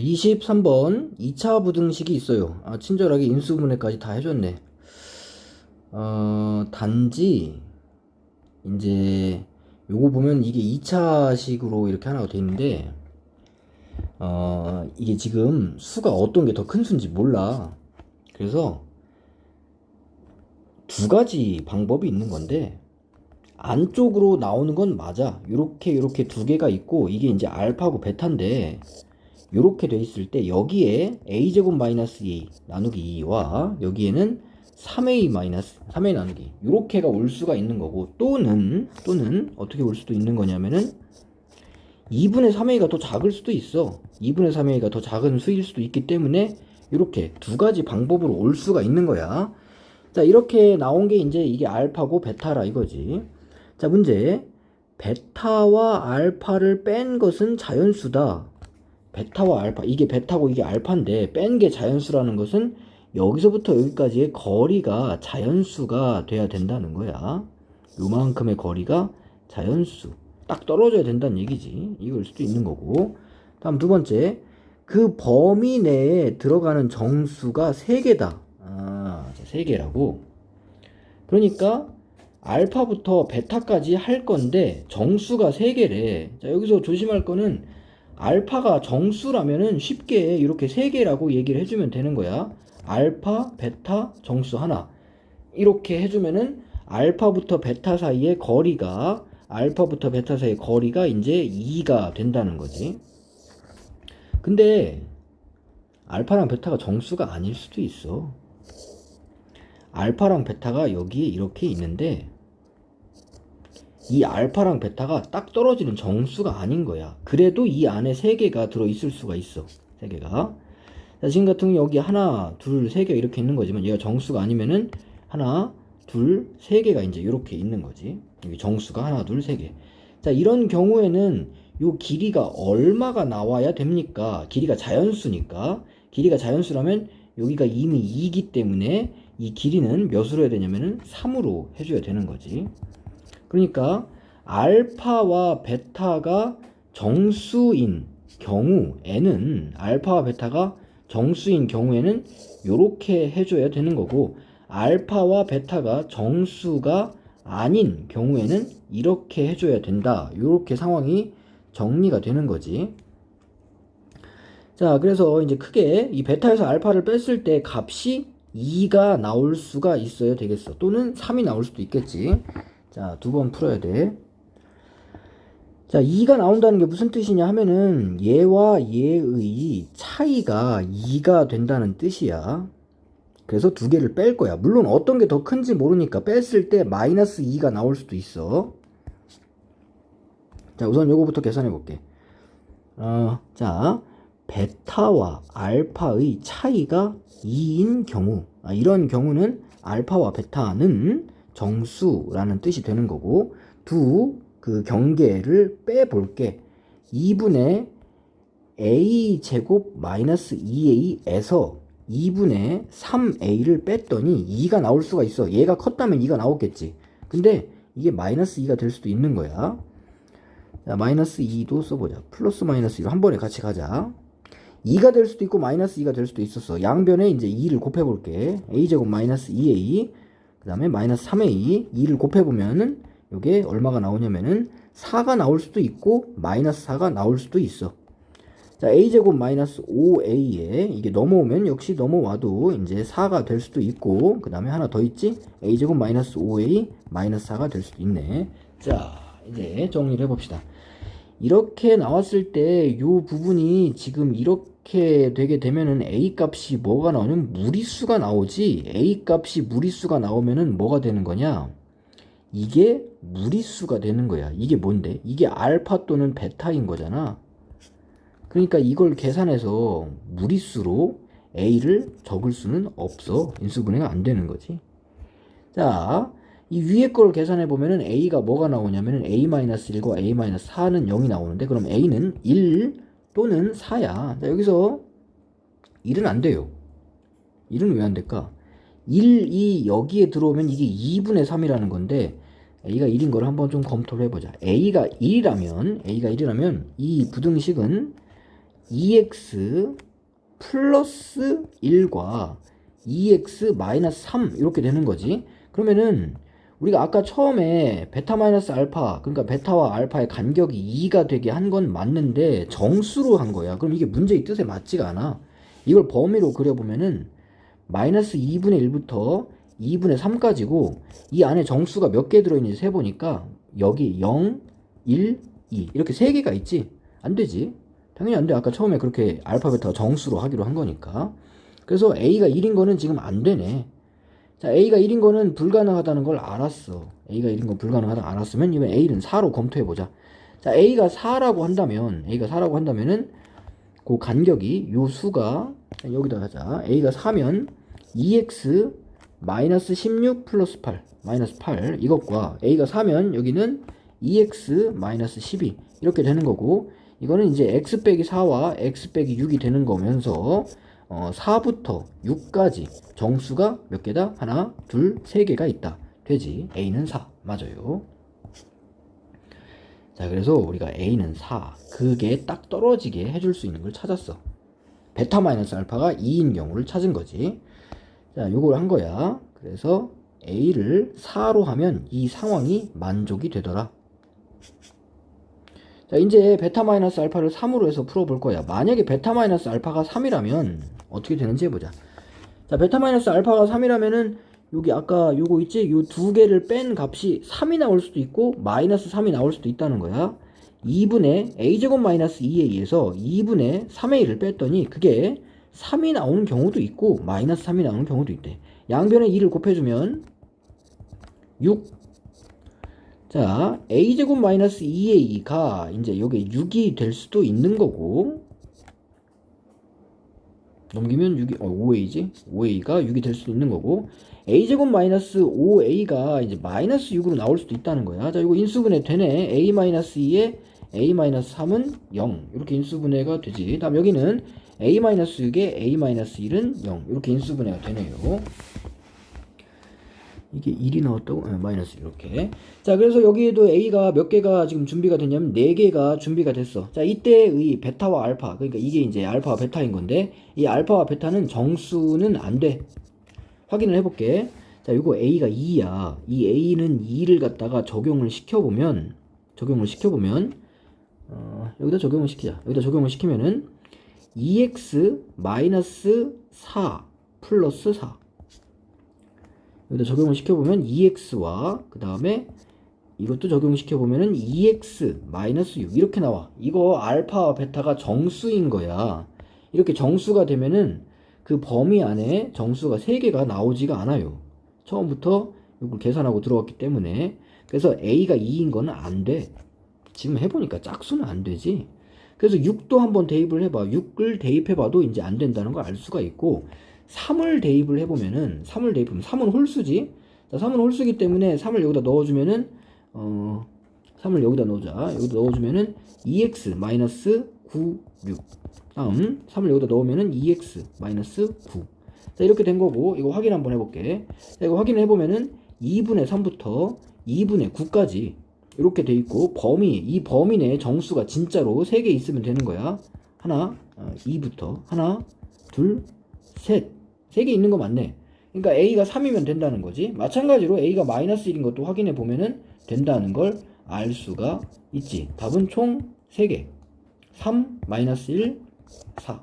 23번 2차 부등식이 있어요. 아, 친절하게 인수분해까지 다 해줬네. 어, 단지 이제 요거 보면 이게 2차식으로 이렇게 하나가 돼 있는데 어, 이게 지금 수가 어떤 게 더 큰 수인지 몰라. 그래서 두 가지 방법이 있는 건데 안쪽으로 나오는 건 맞아. 요렇게 요렇게 두 개가 있고 이게 이제 알파고 베타인데 요렇게 돼 있을 때 여기에 a제곱 마이너스 2 나누기 2와 여기에는 3a 마이너스 3a 나누기 요렇게가 올 수가 있는 거고 또는 또는 어떻게 올 수도 있는 거냐면은 2분의 3a가 더 작을 수도 있어. 2분의 3a가 더 작은 수일 수도 있기 때문에 이렇게 두 가지 방법으로 올 수가 있는 거야. 자 이렇게 나온 게 이제 이게 알파고 베타라 이거지. 자 문제. 베타와 알파를 뺀 것은 자연수다 베타와 알파 이게 베타고 이게 알파인데 뺀 게 자연수라는 것은 여기서부터 여기까지의 거리가 자연수가 돼야 된다는 거야. 요만큼의 거리가 자연수. 딱 떨어져야 된다는 얘기지. 이걸 수도 있는 거고. 다음 두 번째 그 범위 내에 들어가는 정수가 3개다. 아, 3개라고. 그러니까 알파부터 베타까지 할 건데 정수가 3개래. 자 여기서 조심할 거는 알파가 정수라면은 쉽게 이렇게 세 개라고 얘기를 해주면 되는 거야. 알파, 베타, 정수 하나. 이렇게 해주면은 알파부터 베타 사이의 거리가 알파부터 베타 사이의 거리가 이제 2가 된다는 거지. 근데 알파랑 베타가 정수가 아닐 수도 있어. 알파랑 베타가 여기에 이렇게 있는데 이 알파랑 베타가 딱 떨어지는 정수가 아닌 거야. 그래도 이 안에 세 개가 들어 있을 수가 있어. 세 개가. 자, 지금 같은 경우 여기 하나, 둘, 세 개 이렇게 있는 거지만 얘가 정수가 아니면은 하나, 둘, 세 개가 이제 이렇게 있는 거지. 여기 정수가 하나, 둘, 세 개. 자, 이런 경우에는 요 길이가 얼마가 나와야 됩니까? 길이가 자연수니까. 길이가 자연수라면 여기가 이미 2이기 때문에 이 길이는 몇으로 해야 되냐면은 3으로 해줘야 되는 거지. 그러니까 알파와 베타가 정수인 경우에는 알파와 베타가 정수인 경우에는 이렇게 해줘야 되는 거고 알파와 베타가 정수가 아닌 경우에는 이렇게 해줘야 된다. 이렇게 상황이 정리가 되는 거지. 자, 그래서 이제 크게 이 베타에서 알파를 뺐을 때 값이 2가 나올 수가 있어야 되겠어. 또는 3이 나올 수도 있겠지. 자, 두 번 풀어야 돼. 자, 2가 나온다는 게 무슨 뜻이냐 하면은 얘와 얘의 차이가 2가 된다는 뜻이야. 그래서 두 개를 뺄 거야. 물론 어떤 게 더 큰지 모르니까 뺐을 때 마이너스 2가 나올 수도 있어. 자, 우선 요거부터 계산해 볼게. 어, 자, 베타와 알파의 차이가 2인 경우. 아, 이런 경우는 알파와 베타는 정수라는 뜻이 되는 거고 두 그 경계를 빼볼게. 2분의 a 제곱 마이너스 2a에서 2분의 3a를 뺐더니 2가 나올 수가 있어. 얘가 컸다면 2가 나오겠지. 근데 이게 마이너스 2가 될 수도 있는 거야. 자 마이너스 2도 써보자. 플러스 마이너스 2로 한 번에 같이 가자. 2가 될 수도 있고 마이너스 2가 될 수도 있었어. 양변에 이제 2를 곱해볼게. A제곱 마이너스 2a 그 다음에 마이너스 3a 2를 곱해보면은 이게 얼마가 나오냐면은 4가 나올 수도 있고 마이너스 4가 나올 수도 있어. 자 a제곱 마이너스 5a에 이게 넘어오면 역시 넘어와도 이제 4가 될 수도 있고 그 다음에 하나 더 있지? a제곱 마이너스 5a 마이너스 4가 될 수도 있네. 자 이제 정리를 해봅시다 이렇게 나왔을 때 이 부분이 지금 이렇게 되게 되면은 a 값이 뭐가 나오냐면 무리수가 나오지 a 값이 무리수가 나오면은 뭐가 되는 거냐? 이게 무리수가 되는 거야. 이게 뭔데? 이게 알파 또는 베타인 거잖아. 그러니까 이걸 계산해서 무리수로 a를 적을 수는 없어. 인수분해가 안 되는 거지. 자 이 위에 걸 계산해 보면은 a가 뭐가 나오냐면은 a-1과 a-4는 0이 나오는데 그럼 a는 1 또는 4야. 자, 여기서 1은 안 돼요. 1은 왜 안 될까? 1, 2 여기에 들어오면 이게 2분의 3이라는 건데 a가 1인 걸 한번 좀 검토를 해보자. a가 1이라면 a가 1이라면 이 부등식은 2x 플러스 1과 2x 마이너스 3 이렇게 되는 거지. 그러면은 우리가 아까 처음에 베타 마이너스 알파 그러니까 베타와 알파의 간격이 2가 되게 한 건 맞는데 정수로 한 거야. 그럼 이게 문제의 뜻에 맞지가 않아. 이걸 범위로 그려보면은 마이너스 2분의 1부터 2분의 3까지고 이 안에 정수가 몇 개 들어있는지 세보니까 여기 0, 1, 2 이렇게 세 개가 있지. 안 되지. 당연히 안 돼. 아까 처음에 그렇게 알파 베타가 정수로 하기로 한 거니까. 그래서 A가 1인 거는 지금 안 되네. 자, A가 1인 거는 불가능하다는 걸 알았어. A가 1인 건 불가능하다 알았으면 이번 A는 4로 검토해 보자. 자, A가 4라고 한다면 A가 4라고 한다면은 그 간격이 요 수가 여기다 하자. A가 4면 2x 마이너스 16 플러스 8 마이너스 8 이것과 A가 4면 여기는 2x 마이너스 12 이렇게 되는 거고 이거는 이제 x 빼기 4와 x 빼기 6이 되는 거면서 어, 4부터 6까지 정수가 몇 개다? 하나, 둘, 세 개가 있다. 되지. A는 4. 맞아요. 자, 그래서 우리가 A는 4. 그게 딱 떨어지게 해줄 수 있는 걸 찾았어. 베타 마이너스 알파가 2인 경우를 찾은 거지. 자, 요걸 한 거야. 그래서 A를 4로 하면 이 상황이 만족이 되더라. 자, 이제 베타 마이너스 알파를 3으로 해서 풀어볼 거야. 만약에 베타 마이너스 알파가 3이라면 어떻게 되는지 해보자. 자, 베타 마이너스 알파가 3이라면은 여기 아까 요거 있지? 요 두 개를 뺀 값이 3이 나올 수도 있고 마이너스 3이 나올 수도 있다는 거야. 2분의 a제곱 마이너스 2a에서 2분의 3a를 뺐더니 그게 3이 나오는 경우도 있고 마이너스 3이 나오는 경우도 있대. 양변에 2를 곱해주면 6 자, a제곱 마이너스 2a가 이제 여기 6이 될 수도 있는 거고 넘기면 6이 어 5a지? 5a가 6이 될 수도 있는 거고 a제곱 마이너스 5a가 이제 마이너스 6으로 나올 수도 있다는 거야. 자 이거 인수분해 되네. A 마이너스 2에 a 마이너스 3은 0 이렇게 인수분해가 되지. 다음 여기는 a 마이너스 6에 a 마이너스 1은 0 이렇게 인수분해가 되네요 이게 1이 나왔다고? 네, 마이너스 이렇게. 자, 그래서 여기에도 A가 몇 개가 지금 준비가 됐냐면 4개가 준비가 됐어. 자, 이때의 베타와 알파. 그러니까 이게 이제 알파와 베타인 건데 이 알파와 베타는 정수는 안 돼. 확인을 해 볼게. 자, 이거 A가 2야. 이 A는 2를 갖다가 적용을 시켜 보면 적용을 시켜 보면 어, 여기다 적용을 시키자. 여기다 적용을 시키면은 2x 마이너스 4 플러스 4 여기다 적용을 시켜보면 2x와 그 다음에 이것도 적용시켜보면은 2x 마이너스 6 이렇게 나와. 이거 알파와 베타가 정수인 거야. 이렇게 정수가 되면은 그 범위 안에 정수가 3개가 나오지가 않아요. 처음부터 이걸 계산하고 들어왔기 때문에. 그래서 a가 2인 거는 안 돼. 지금 해보니까 짝수는 안 되지. 그래서 6도 한번 대입을 해봐. 6을 대입해봐도 이제 안 된다는 걸 알 수가 있고 3을 대입을 해보면은 3을 대입하면 3은 홀수지. 자, 3은 홀수기 때문에 3을 여기다 넣어주면은 어 3을 여기다 넣어자. 여기다 넣어주면은 2x 마이너스 9, 6. 다음 3을 여기다 넣으면은 2x 마이너스 9. 자 이렇게 된 거고 이거 확인 한번 해볼게. 자, 이거 확인을 해보면은 2분의 3부터 2분의 9까지 이렇게 돼 있고 범위 이 범위 내에 정수가 진짜로 3개 있으면 되는 거야. 하나, 어, 2부터 하나, 둘, 셋. 3개 있는 거 맞네. 그러니까 A가 3이면 된다는 거지. 마찬가지로 A가 마이너스 1인 것도 확인해 보면은 된다는 걸 알 수가 있지. 답은 총 3개. 3, 마이너스 1, 4.